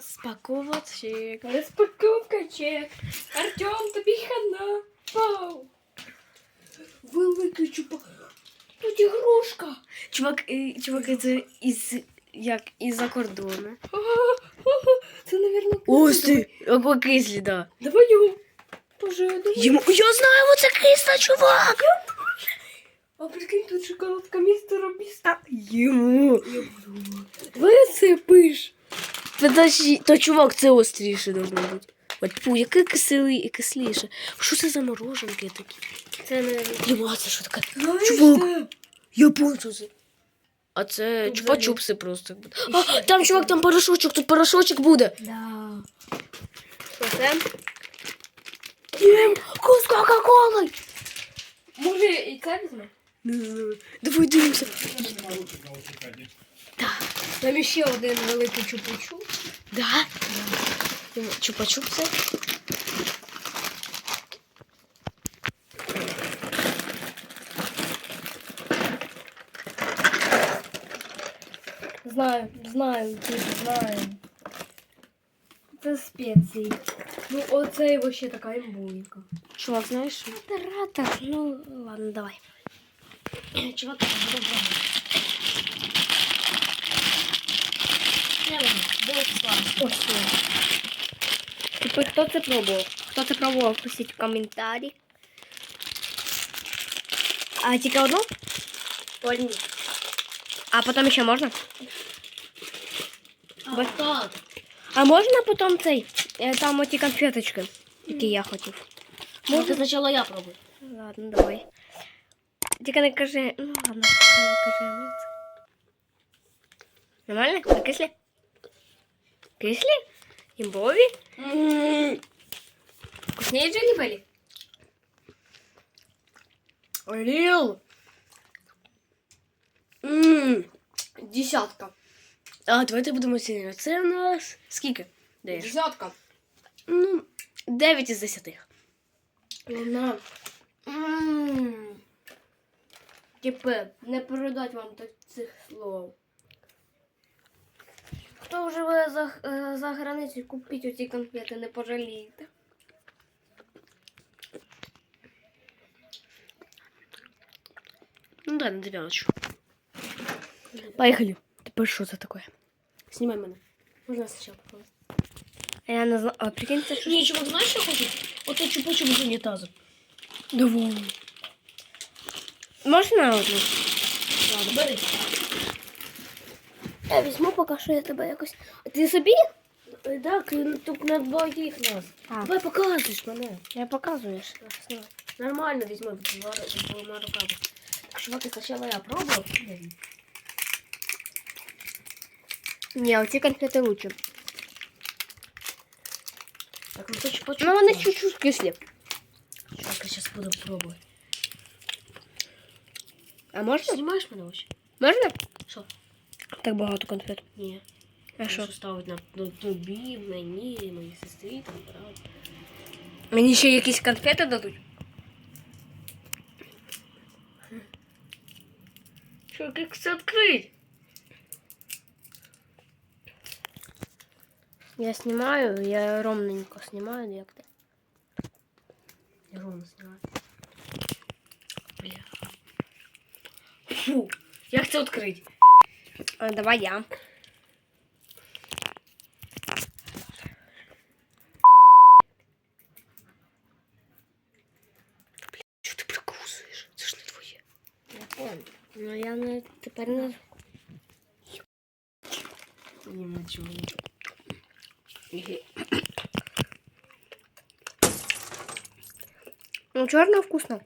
Розпаковочек. Розпаковка чек. Артем, тобі хана. Вау. Великий чупа. Тут ігрушка. Чувак, е, чувак, це із як із-за кордону. Це, навірно, Ось ти! Кислі, да. Давай його. Боже, давай. Йому... Я знаю, оце кисла, чувак! А прикинь, тут шоколадка містера Біста. Йому. Висипиш. Подожди, то чувак, це остріше должно бути. От фу, яке кисли і кисліше. Що це за мороженки такі? Це не... Йому, це що таке? Знаєш, Чувак. Я понял, це. А це чупа-чупси просто. А, там, чувак, там порошочок, тут порошочок буде. Да. Що це? Єм, з Кока-Коли. Може і це візьме? Не знаю. Давай дивимося. Там ще один великий чупучу. Да? Йому, Чупа-чупси. Знаю, знаю, типу, знаю. Це спеції. Ну, оце вообще така імбуйка. Чувак, знаєш? Модератор. Ну, ладно, давай. Чувак, добре. Ось це. Типу, хто це пробував? Хто це пробував, пишіть в коментарі. А тільки одну? Одні. А потім ще можна? А, так. А можна потім цей? е, Там оті конфеточки, які я хотів. Може, спочатку я пробую. Ладно, давай. Тільки не кажи. Ну ладно, не кажи. ну, це. Нормально? А Кислі? Імбові? Вкуснее Джелли Белли? Ріл. Ммм. Десятка. А, давайте будемо оцінювати. Це в нас скільки? Даєш? Десятка. Ну, 9 із 10. Вона. Тепер не передать вам так цих слов. Хто живе за, е, за границею, купіть оці конфети, не пожалієте. Ну да, на дев'яточку. Поехали. Тепер що це таке? Знімай мене. Можна спочатку попробувати. А я не знаю. А прикинь, це що? Ні, чувак, знаєш, що хочу? Ото чупу-чупу з унітазу. Давай. Можна одну? Ладно, бери. Я візьму, поки що я тебе якось. Ти собі? Так, тут на двоїх нас. А. Давай показуєш мене. Я показуєш. Нормально візьми двома двома руками. Так, чувак, спочатку я пробував. Ні, оці конфети лучше. Так, ну то чупа-чупу. Ну вони чуть-чуть кислі. Чувак, я зараз буду пробувати. А можна? Знімаєш мене ось? Можна? Що? Так багато конфет. Ні. А що? ставить на ну, тобі, мені, моїй сестрі, там, правда. Мені ще якісь конфети дадуть. Чувак, як це відкрити? Я знімаю, я ровненько знімаю, як ти. Я ровно знімаю. Бля. Фу, як це відкрити? А, давай я. Що ти прикусуєш? Це ж не твоє. Я понял. Ну я не тепер не. Ні, нічого. Ну, чорно вкусно.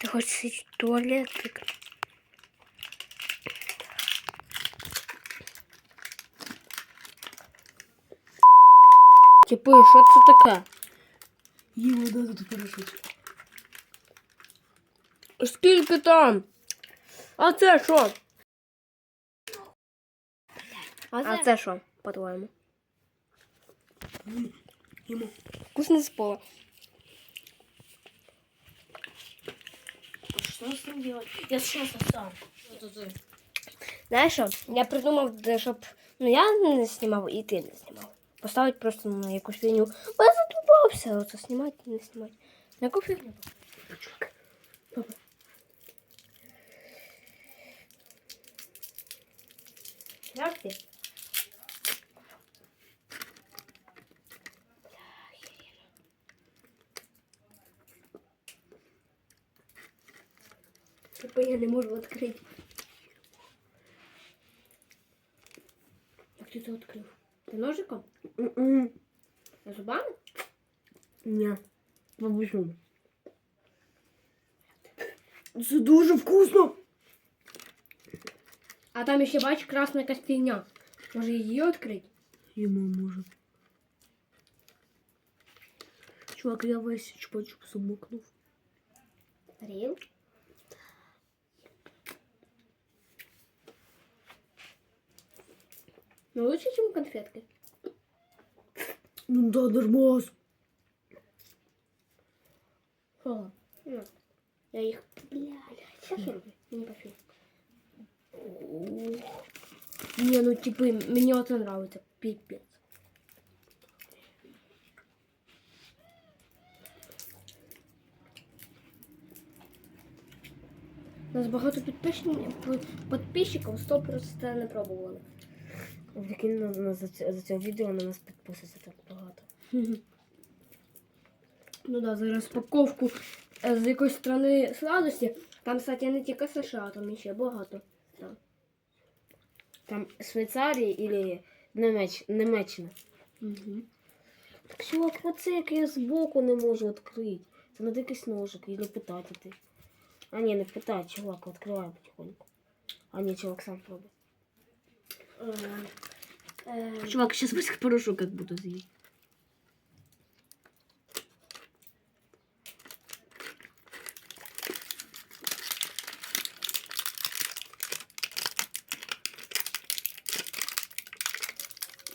Ти хочеш сидіти в туалетик? Типу, що це таке? Є вода тут порошочок. Скільки там? А це що? А це що, по-твоєму? Йому. Вкусно з Что с ним делать? Я сейчас сам. Это ты. Знаєш що? Я придумав, де, щоб ну я не знімав і ти не знімав. Поставити просто на якусь фігню. Бо я задумався оце знімати, не знімати. На яку фігню? Добре. Як ти? Типа я не можу відкрити. Як ти це відкрив? Ти ножиком? М-м. Зубами? Ні. Бабусю. Це дуже вкусно. А там ще бач красна якась фігня. Може її відкрити? Ему может. Чувак, я весь чупа-чуп замокнув. Ріл? Ну лучше, чем конфетки. Ну да, нормас. Фу. Ну, я их... Бля, сейчас я люблю. Не пофиг. Не, ну типа мне это нравится. Пипец. У нас багато підписників, підписчиків 100% не пробували. Прикинь, на, на, за, за цього відео на нас підписується так багато. Ну да, за розпаковку е, з якоїсь страни сладості. Там, кстати, не тільки США, там ще багато. стран. Там Швейцарія или Немеч... Німеччина. Угу. Так, чувак, оце як я збоку не можу відкрити. Це надо якийсь ножик или питати ти. А ні, не питати, чувак, відкривай потихоньку. А ні, чувак сам пробуй. Е, Чувак, сейчас весь порошок как буду з'їсти.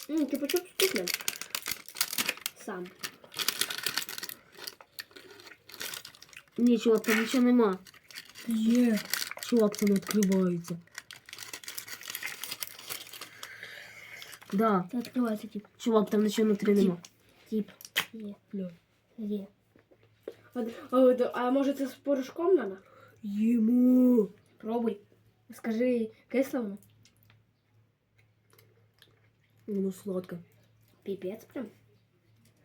М, Типа чоп вкусно. Сам. Ні, чувак, там нічого нема. Є. Чувак, там відкривається. Да, Це відкривається, тип. чувак, там нічого внутрі нема. Тип. Є. Бля. Є. От, от, а може це з порошком надо? Йому. Пробуй. Скажи, кисло воно? Воно сладке. Піпець прям.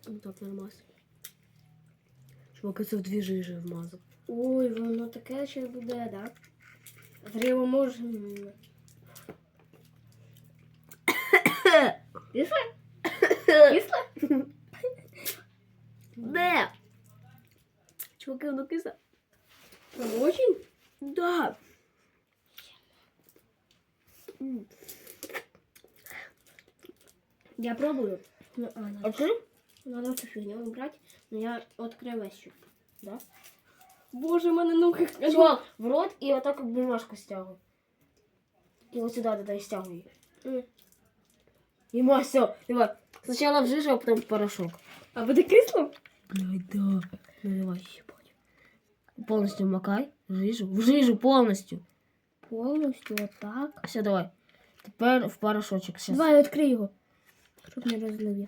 Ну так нормально. Чувак, я це в дві жижі вмазав. Ой, воно таке ще буде, да? Зріло можна. Кисло? Кисло? Де? Чуваки, воно киса. Прям очень? Да. М. Я пробую. Ну, а, А надо, ти? надо цю фігню убрати. Ну я відкрию весь щуп. Да? Боже, в мене ноги. Чувак, в рот і отак як бумажку стягуй. І от сюди додай стягуй її. М. Ема, все, давай. Сначала в жижу, а потом в порошок. А буде кисло? Блядь, да. Ну давай щипать. Полностью макай в жижу. В жижу полностью. Повністю отак. Все, давай. Тепер в порошочок. Сейчас. Давай відкрий його. Щоб не розлив я.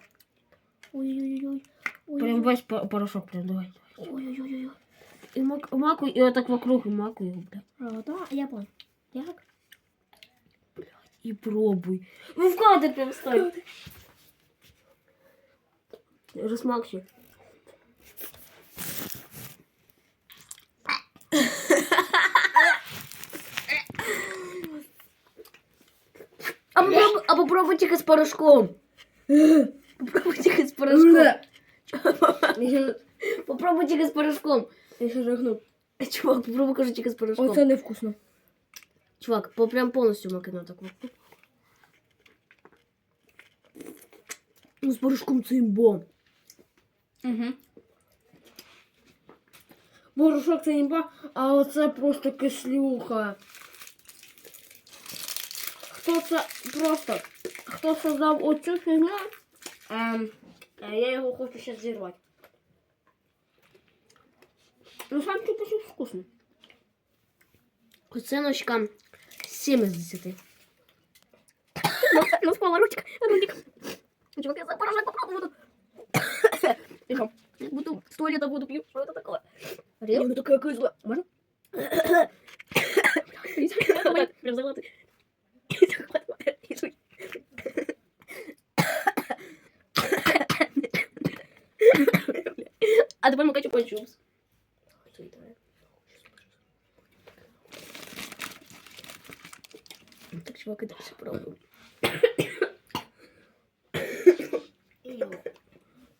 Ой-ой-ой. Прям весь по- порошок, прям давай. Ой-ой-ой. И мак, макуй, и вот так вокруг, и макуй его, блядь. А, да, я понял. Як? И пробуй. Ну в кадр прям ставь. Размакши. А попробуй, а попробуй тихо с порошком. Попробуй тихо с порошком. Попробуй тихо с порошком. Я ще жахну. Чувак, попробуй, кажу, тихо с порошком. Оце невкусно. Чувак, по прям полностью макай так. вот. Ну, з порошком це імбом. Угу. Борошок це імба, а оце просто кислюха. Хто це просто? Хто создав оцю фігню? Ем, е, я його хочу зараз зірвати. Ну сам типу щось вкусний. Оценочка 7 из 10. Ну, спала. Ротик. Чувак, я за порошок попробую. Буду сто лет воду пью. Что это такое? Рил? Ну, такая козла. Можно? Прям золотый. А тепер макачу почувс. Так, чувак, и дальше пробуем.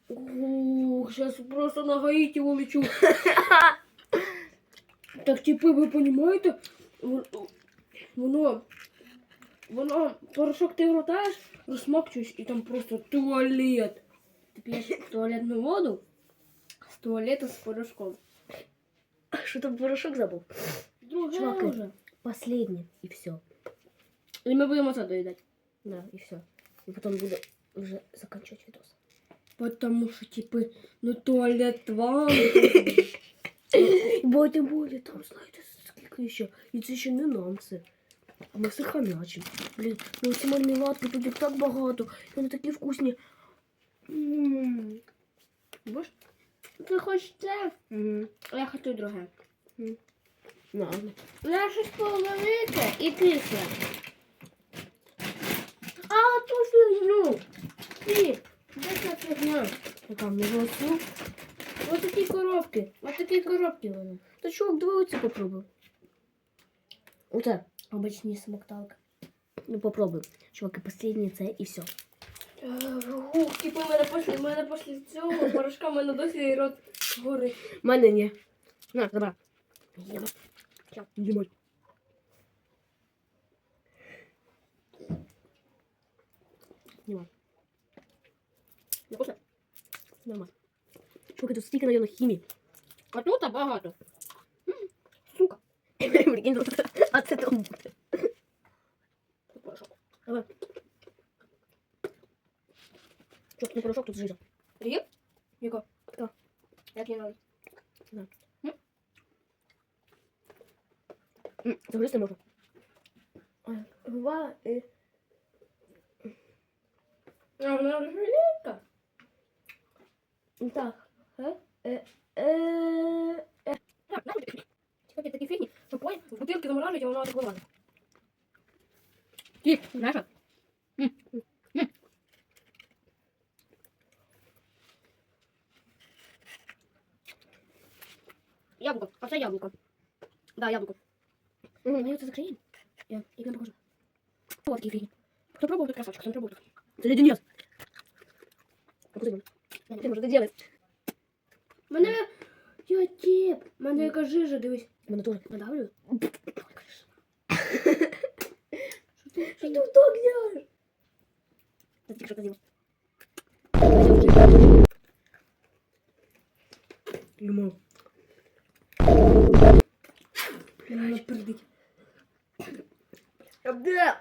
Ух, сейчас просто на Гаити улечу. Так, типи, ви розумієте? Воно, воно, порошок ти вротаєш, розсмакчуєш, і там просто туалет. Ти п'єш туалетну воду з туалету з порошком. Что там порошок забыл? Друге Чувак, вже. Последний. И все. І ми будемо це доїдати. Да, и все. И потом буду уже заканчивать видос. Потому що, типи, ну туалет вам. Бо тим более там, знаєте, скільки ще. І це ще не нам це. А ми все хамячимо. Блін, ну ці мармеладки тут їх так багато. І вони такі вкусні. М. Боже? Ти хочеш це? Мгм. А я хочу друге. На. Я щось половите і кисле. Яка в нього цю? Ось такі коробки. Ось такі коробки вони. Та чувак, давай оце попробуй. Оце. Обичні смокталки. Ну попробуй. Чувак, і останнє це і все. Ух, типу, в мене після, в мене після цього порошка в мене досі рот горить. В мене ні. На, забрав. Їм. Їм. Нема. Не вкусно? Нормально. Чувак, тут стільки, наверное, хімії. А тут багато. Сука. Прикинь, тут ацетон буде. Тут порошок. Давай. Чувак, не порошок, тут жижа. Рік? Яко? Хто? Як я навіть? М, Загризти можна. Яблуко, а це яблуко. Да, яблуко. М, Ми це закриємо. Я, я вам покажу. Вот такі фігні. Хто пробував, той красавчик, хто не пробував, той. Це леденець. А куди він? Ти може, ти делать? Мене, я тіп, мене яка жижа, дивись. Мене теж надавлює. Що ти в то глянеш? Це тільки що казав. Лимон. Мене пердить. Де?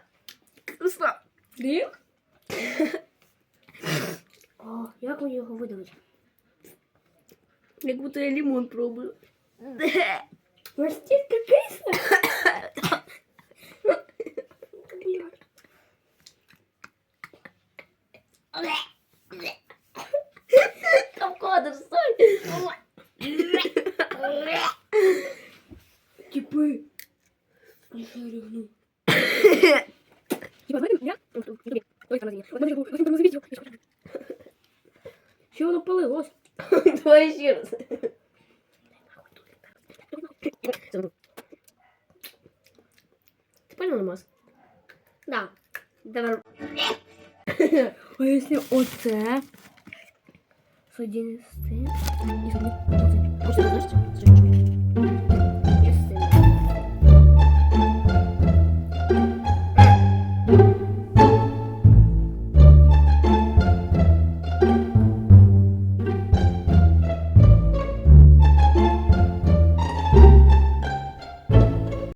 Вкусно. Рік? О, як мені його видавити? Як будто я лимон пробую. Настільки кисло. Там Да. Давай. А якщо оце? Соедини з цим. І зроби оце. Ось це,